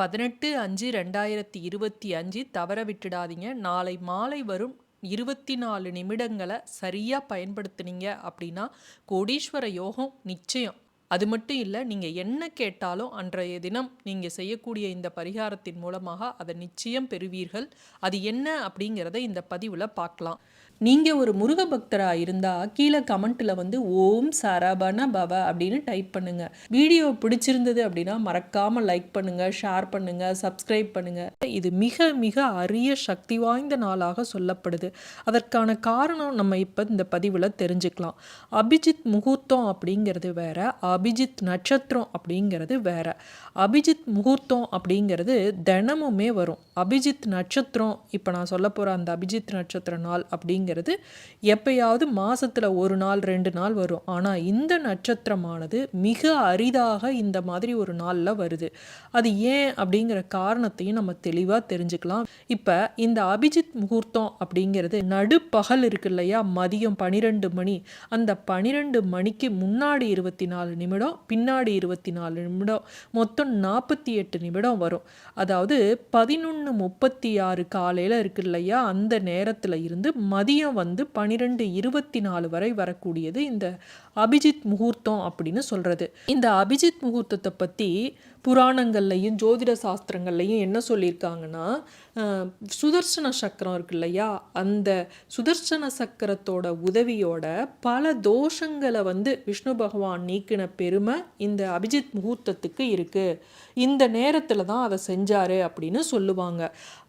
பதினெட்டு அஞ்சு ரெண்டாயிரத்தி இருபத்தி அஞ்சு தவற விட்டுடாதீங்க. நாளை மாலை வரும் இருபத்தி நாலு நிமிடங்களை சரியாக பயன்படுத்துனீங்க அப்படின்னா கோடீஸ்வர யோகம் நிச்சயம். அது மட்டும் இல்லை நீங்கள் என்ன கேட்டாலும் அன்றைய தினம் நீங்கள் செய்யக்கூடிய இந்த பரிகாரத்தின் மூலமாக அதை நிச்சயம் பெறுவீர்கள். அது என்ன அப்படிங்கிறத இந்த பதிவில் பார்க்கலாம். நீங்கள் ஒரு முருக பக்தராக இருந்தால் கீழே கமெண்ட்டில் வந்து ஓம் சரபண பவ அப்படின்னு டைப் பண்ணுங்கள் வீடியோ பிடிச்சிருந்தது அப்படின்னா மறக்காமல் லைக் பண்ணுங்கள் ஷேர் பண்ணுங்கள் சப்ஸ்கிரைப் பண்ணுங்கள் இது மிக மிக அரிய சக்தி வாய்ந்த நாளாக சொல்லப்படுது. அதற்கான காரணம் நம்ம இப்போ இந்த பதிவில் தெரிஞ்சுக்கலாம். அபிஜித் முகூர்த்தம் அப்படிங்கிறது வேற அபிஜித் நட்சத்திரம் அப்படிங்கிறது வேற. அபிஜித் முகூர்த்தம் அப்படிங்கிறது தினமுமே வரும். அபிஜித் நட்சத்திரம் இப்போ நான் சொல்ல போகிற அந்த அபிஜித் நட்சத்திர நாள் அப்படிங்க அப்படிங்கிறது எப்பயாவது மாதத்தில் ஒரு நாள் ரெண்டு நாள் வரும். ஆனால் இந்த நட்சத்திரமானது மிக அரிதாக இந்த மாதிரி ஒரு நாளில் வருது. அது ஏன் அப்படிங்கிற காரணத்தையும் நம்ம தெளிவாக தெரிஞ்சுக்கலாம். இப்போ இந்த அபிஜித் முகூர்த்தம் அப்படிங்கிறது நடுப்பகல் இருக்கு இல்லையா? மதியம் பனிரெண்டு மணி. அந்த பனிரெண்டு மணிக்கு முன்னாடி இருபத்தி நாலு நிமிடம் பின்னாடி இருபத்தி நாலு நிமிடம் மொத்தம் நாற்பத்தி எட்டு நிமிடம் வரும். அதாவது பதினொன்று முப்பத்தி ஆறு காலையில் இருக்கு இல்லையா? அந்த நேரத்தில் இருந்து மதியம் மதியம் வந்து பனிரெண்டு இருபத்தி நாலு வரை வரக்கூடியது இந்த அபிஜித் முகூர்த்தம் அப்படின்னு சொல்கிறது இந்த அபிஜித் முகூர்த்தத்தை பற்றி புராணங்கள்லையும் ஜோதிட சாஸ்திரங்கள்லையும் என்ன சொல்லியிருக்காங்கன்னா சுதர்சன சக்கரம் இருக்கு இல்லையா? அந்த சுதர்சன சக்கரத்தோட உதவியோட பல தோஷங்களை வந்து விஷ்ணு பகவான் நீக்கின பெருமை இந்த அபிஜித் முகூர்த்தத்துக்கு இருக்குது இந்த நேரத்தில் தான் அதை செஞ்சார் அப்படின்னு சொல்லுவாங்க.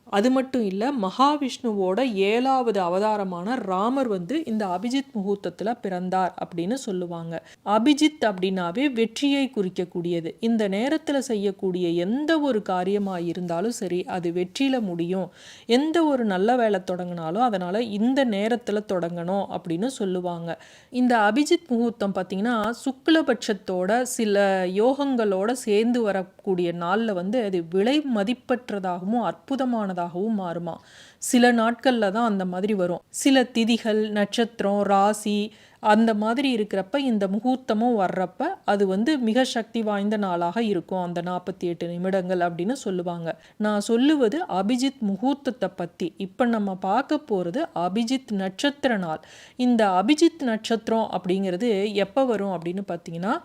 அது மட்டும் இல்லை மகாவிஷ்ணுவோட ஏழாவது அவதாரமான ராமர் வந்து இந்த அபிஜித் முகூர்த்தத்தில் பிறந்தார் அப்படின்னு சொல்லுவாங்க. அபிஜித் அப்படின்னாவே வெற்றியை குறிக்கக்கூடியது. இந்த நேரத்தில் செய்யக்கூடிய எந்த ஒரு காரியமாக இருந்தாலும் சரி அது வெற்றியில் முடியும். எந்த ஒரு நல்ல வேலை தொடங்கினாலும் அதனால் இந்த நேரத்தில் தொடங்கணும் அப்படின்னு சொல்லுவாங்க. இந்த அபிஜித் முகூர்த்தம் பார்த்திங்கன்னா சுக்லபட்சத்தோட சில யோகங்களோட சேர்ந்து வரக்கூடிய நாளில் வந்து அது விலை மதிப்பற்றதாகவும் அற்புதமான நல்லதாகவும் மாறுமா. சில நாட்களில் தான் அந்த மாதிரி வரும். சில திதிகள் நட்சத்திரம் ராசி அந்த மாதிரி இருக்கிறப்ப இந்த முகூர்த்தமும் வர்றப்ப அது வந்து மிக சக்தி வாய்ந்த நாளாக இருக்கும். அந்த நாற்பத்தி எட்டு நிமிடங்கள் அப்படின்னு சொல்லுவாங்க. நான் சொல்லுவது அபிஜித் முகூர்த்தத்தை பற்றி இப்போ நம்ம பார்க்க போகிறது அபிஜித் நட்சத்திர நாள். இந்த அபிஜித் நட்சத்திரம் அப்படிங்கிறது எப்போ வரும் அப்படின்னு பார்த்தீங்கன்னா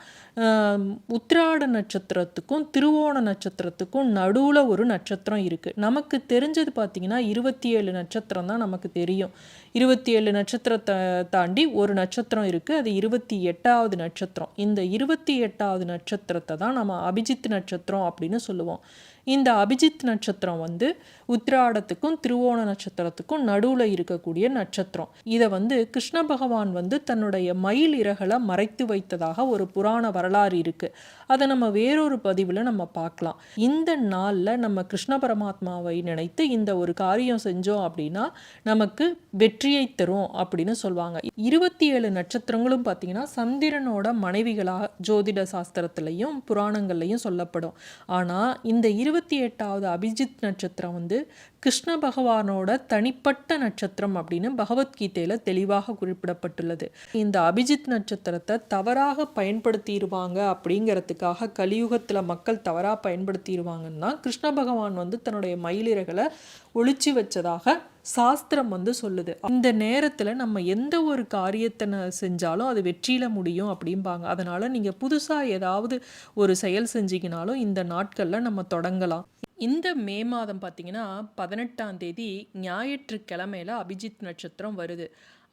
உத்திராட நட்சத்திரத்துக்கும் திருவோண நட்சத்திரத்துக்கும் நடுவில் ஒரு நட்சத்திரம் இருக்குது நமக்கு தெரிஞ்சது பார்த்தீங்கன்னா இருபத்தி ஏழு நட்சத்திரம் தான் நமக்கு தெரியும். இருபத்தி ஏழு நட்சத்திரத்தை தாண்டி ஒரு நட்சத்திரம் இருக்குது அது இருபத்தி எட்டாவது நட்சத்திரம். இந்த இருபத்தி எட்டாவது நட்சத்திரத்தை தான் நம்ம அபிஜித் நட்சத்திரம் அப்படின்னு சொல்லுவோம். இந்த அபிஜித் நட்சத்திரம் வந்து உத்திராடத்துக்கும் திருவோண நட்சத்திரத்துக்கும் நடுவில் இருக்கக்கூடிய நட்சத்திரம். இதை வந்து கிருஷ்ண பகவான் வந்து தன்னுடைய மயில் இறகளை மறைத்து வைத்ததாக ஒரு புராண வரலாறு இருக்குது அதை நம்ம வேறொரு பதிவில் நம்ம பார்க்கலாம். இந்த நாளில் நம்ம கிருஷ்ண பரமாத்மாவை நினைத்து இந்த ஒரு காரியம் செஞ்சோம் அப்படின்னா நமக்கு வெற்றியை தரும் அப்படின்னு சொல்லுவாங்க. இருபத்தி ஏழு நட்சத்திரங்களும் பார்த்தீங்கன்னா சந்திரனோட மனைவிகளாக ஜோதிட சாஸ்திரத்துலேயும் புராணங்கள்லையும் சொல்லப்படும். ஆனால் இந்த இரு இருபத்தி எட்டாவது அபிஜித் நட்சத்திரம் வந்து கிருஷ்ண பகவானோட தனிப்பட்ட நட்சத்திரம் அப்படின்னு பகவத்கீதையில் தெளிவாக குறிப்பிடப்பட்டுள்ளது. இந்த அபிஜித் நட்சத்திரத்தை தவறாக பயன்படுத்திடுவாங்க அப்படிங்கிறதுக்காக கலியுகத்தில் மக்கள் தவறாக பயன்படுத்திடுவாங்கன்னா கிருஷ்ண பகவான் வந்து தன்னுடைய மயிலிறகளை ஒழிச்சு வச்சதாக சாஸ்திரம் வந்து சொல்லுது. இந்த நேரத்தில் நம்ம எந்த ஒரு காரியத்தை செஞ்சாலும் அது வெற்றியில் முடியும் அப்படிம்பாங்க. அதனால் நீங்கள் புதுசாக ஏதாவது ஒரு செயல் செஞ்சீங்கனாலும் இந்த நாட்களில் நம்ம தொடங்கலாம். இந்த மே மாதம் பார்த்தீங்கன்னா பதினெட்டாம் தேதி ஞாயிற்றுக்கிழமையில அபிஜித் நட்சத்திரம் வருது.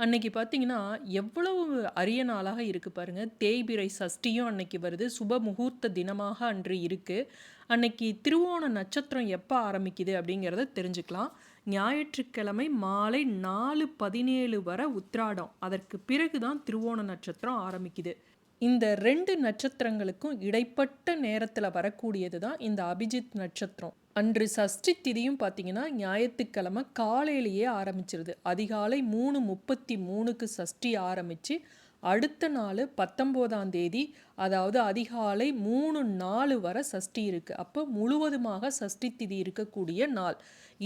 அன்னைக்கு பார்த்தீங்கன்னா எவ்வளவு அரிய நாளாக இருக்குது பாருங்கள் தேய்பிரை சஷ்டியும் அன்னைக்கு வருது. சுப முகூர்த்த தினமாக அன்று இருக்குது அன்னைக்கு திருவோண நட்சத்திரம் எப்போ ஆரம்பிக்குது அப்படிங்கிறத தெரிஞ்சுக்கலாம். ஞாயிற்றுக்கிழமை மாலை நாலு பதினேழு வரை உத்ராடம் அதற்கு பிறகு தான் திருவோண நட்சத்திரம் ஆரம்பிக்குது. இந்த ரெண்டு நட்சத்திரங்களுக்கும் இடைப்பட்ட நேரத்தில் வரக்கூடியது தான் இந்த அபிஜித் நட்சத்திரம். அன்று சஷ்டி திதியும் பார்த்தீங்கன்னா ஞாயிற்றுக்கிழமை காலையிலேயே ஆரம்பிச்சிருது. அதிகாலை மூணு முப்பத்தி மூணுக்கு சஷ்டி ஆரம்பித்து அடுத்த நாள் பத்தொம்போதாம் தேதி அதாவது அதிகாலை மூணு நாலு வரை சஷ்டி இருக்குது அப்போ முழுவதுமாக சஷ்டி திதி இருக்கக்கூடிய நாள்.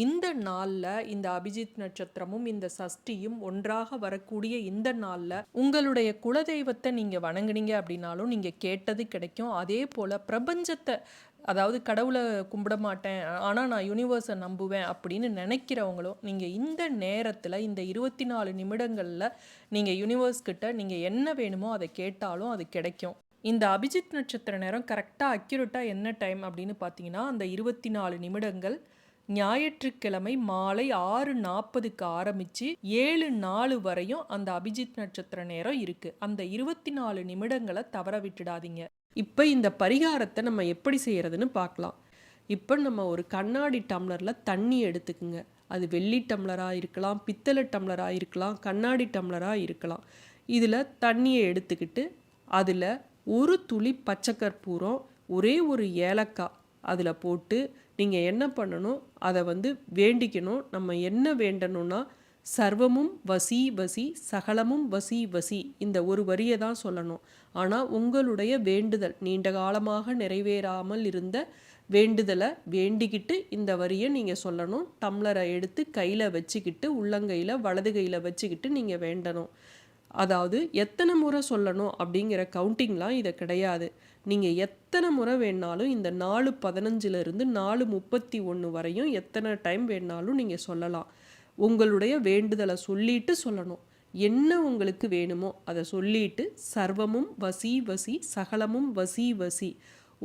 இந்த நாளில் இந்த அபிஜித் நட்சத்திரமும் இந்த சஷ்டியும் ஒன்றாக வரக்கூடிய இந்த நாளில் உங்களுடைய குலதெய்வத்தை நீங்கள் வணங்குனீங்க அப்படின்னாலும் நீங்கள் கேட்டது கிடைக்கும். அதே போல் பிரபஞ்சத்தை அதாவது கடவுளை கும்பிட மாட்டேன் ஆனால் நான் யூனிவர்ஸை நம்புவேன் அப்படின்னு நினைக்கிறவங்களும் நீங்கள் இந்த நேரத்தில் இந்த இருபத்தி நாலு நிமிடங்களில் நீங்கள் யூனிவர்ஸ் கிட்ட நீங்கள் என்ன வேணுமோ அதை கேட்டாலும் அது கிடைக்கும். இந்த அபிஜித் நட்சத்திர நேரம் கரெக்டாக அக்யூரேட்டாக என்ன டைம் அப்படின்னு பார்த்தீங்கன்னா அந்த இருபத்தி நாலு நிமிடங்கள் ஞாயிற்றுக்கிழமை மாலை ஆறு நாற்பதுக்கு ஆரம்பித்து ஏழு நாலு வரையும் அந்த அபிஜித் நட்சத்திர நேரம் இருக்குது அந்த இருபத்தி நாலு நிமிடங்களை தவற விட்டுடாதீங்க. இப்போ இந்த பரிகாரத்தை நம்ம எப்படி செய்கிறதுன்னு பார்க்கலாம் இப்போ நம்ம ஒரு கண்ணாடி டம்ளரில் தண்ணி எடுத்துக்குங்க. அது வெள்ளி டம்ளராக இருக்கலாம் பித்தளை டம்ளராக இருக்கலாம் கண்ணாடி டம்ளராக இருக்கலாம். இதில் தண்ணியை எடுத்துக்கிட்டு அதில் ஒரு துளி பச்சை கற்பூரம் ஒரே ஒரு ஏலக்காய் அதில் போட்டு நீங்கள் என்ன பண்ணணும் அதை வந்து வேண்டிக்கணும். நம்ம என்ன வேண்டணும்னா சர்வமும் வசி வசி சகலமும் வசி வசி இந்த ஒரு வரியை தான் சொல்லணும். ஆனால் உங்களுடைய வேண்டுதல் நீண்ட காலமாக நிறைவேறாமல் இருந்த வேண்டுதலை வேண்டிக்கிட்டு இந்த வரியை நீங்கள் சொல்லணும். டம்ளரை எடுத்து கையில் வச்சுக்கிட்டு உள்ளங்கையில் வலது கையில் வச்சுக்கிட்டு நீங்கள் வேண்டணும். அதாவது எத்தனை முறை சொல்லணும் அப்படிங்கிற கவுண்டிங்லாம் இதை கிடையாது. நீங்கள் எத்தனை முறை வேணாலும் இந்த நாலு பதினஞ்சுலேருந்து நாலு முப்பத்தி ஒன்று வரையும் எத்தனை டைம் வேணாலும் நீங்கள் சொல்லலாம். உங்களுடைய வேண்டுதலை சொல்லிட்டு சொல்லணும். என்ன உங்களுக்கு வேணுமோ அதை சொல்லிட்டு சர்வமும் வசி வசி சகலமும் வசி வசி.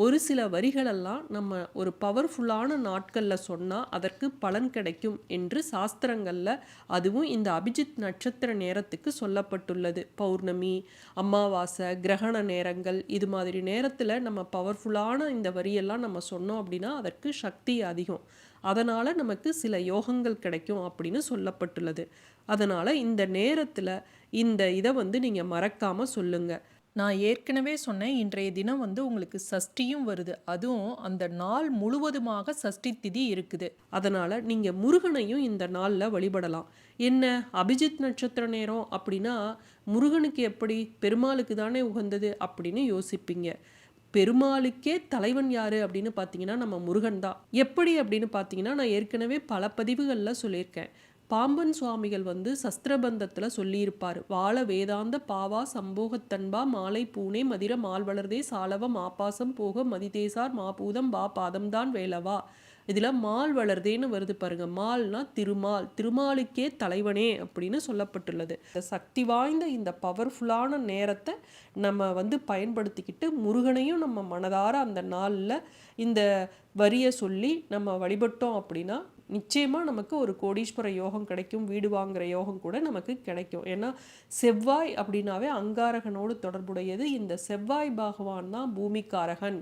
ஒரு சில வரிகளெல்லாம் நம்ம ஒரு பவர்ஃபுல்லான நாட்களில் சொன்னால் அதற்கு பலன் கிடைக்கும் என்று சாஸ்திரங்களில் அதுவும் இந்த அபிஜித் நட்சத்திர நேரத்துக்கு சொல்லப்பட்டுள்ளது. பௌர்ணமி அமாவாசை கிரகண நேரங்கள் இது மாதிரி நேரத்தில் நம்ம பவர்ஃபுல்லான இந்த வரியெல்லாம் நம்ம சொன்னோம் அப்படின்னா அதற்கு சக்தி அதிகம். அதனால் நமக்கு சில யோகங்கள் கிடைக்கும் அப்படின்னு சொல்லப்பட்டுள்ளது. அதனால் இந்த நேரத்தில் இந்த இதை வந்து நீங்கள் மறக்காமல் சொல்லுங்கள் நான் ஏற்கனவே சொன்னேன் இன்றைய தினம் வந்து உங்களுக்கு சஷ்டியும் வருது. அதுவும் அந்த நாள் முழுவதுமாக சஷ்டி திதி இருக்குது. அதனால் நீங்கள் முருகனையும் இந்த நாளில் வழிபடலாம். என்ன? அபிஜித் நட்சத்திர நேரம் அப்படின்னா முருகனுக்கு எப்படி? பெருமாளுக்கு தானே உகந்தது அப்படின்னு யோசிப்பீங்க. பெருமாளுக்கே தலைவன் யாரு அப்படின்னு பார்த்தீங்கன்னா நம்ம முருகன் தான். எப்படி அப்படின்னு பார்த்தீங்கன்னா நான் ஏற்கனவே பல பதிவுகளில் சொல்லியிருக்கேன். பாம்பன் சுவாமிகள் வந்து சஸ்திரபந்தத்தில் சொல்லியிருப்பார். வாழ வேதாந்த பாவா சம்போகத்தன்பா மாலை பூனே மதிர மால்வளர்தே சாலவம் ஆபாசம் போக மதிதேசார் மாபூதம் வா பாதம்தான் வேலவா. இதில் மால் வளர்தேன்னு வருது பாருங்க. மால்னா திருமால். திருமாலுக்கே தலைவனே அப்படின்னு சொல்லப்பட்டுள்ளது. சக்தி வாய்ந்த இந்த பவர்ஃபுல்லான நேரத்தை நம்ம வந்து பயன்படுத்திக்கிட்டு முருகனையும் நம்ம மனதார அந்த நாளில் இந்த வரியை சொல்லி நம்ம வழிபட்டோம் அப்படின்னா நிச்சயமாக நமக்கு ஒரு கோடீஸ்வர யோகம் கிடைக்கும் வீடு வாங்குகிற யோகம் கூட நமக்கு கிடைக்கும். ஏன்னா செவ்வாய் அப்படின்னாவே அங்காரகனோடு தொடர்புடையது. இந்த செவ்வாய் பகவான் தான் பூமிக்காரகன்.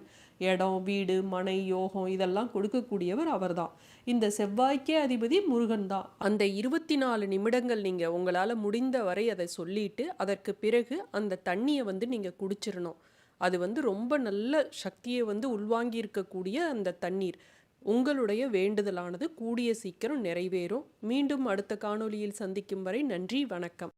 இடம் வீடு மனை யோகம் இதெல்லாம் கொடுக்கக்கூடியவர் அவர்தான். இந்த செவ்வாய்க்கே அதிபதி முருகன் தான். அந்த இருபத்தி நாலு நிமிடங்கள் நீங்கள் உங்களால் முடிந்த வரை அதை சொல்லிட்டு அதற்கு பிறகு அந்த தண்ணியை வந்து நீங்கள் குடிச்சிடணும் அது வந்து ரொம்ப நல்ல சக்தியை வந்து உள்வாங்கி இருக்கக்கூடிய அந்த தண்ணீர். உங்களுடைய வேண்டுதலானது கூடிய சீக்கிரம் நிறைவேறும். மீண்டும் அடுத்த காணொளியில் சந்திக்கும் வரை நன்றி வணக்கம்.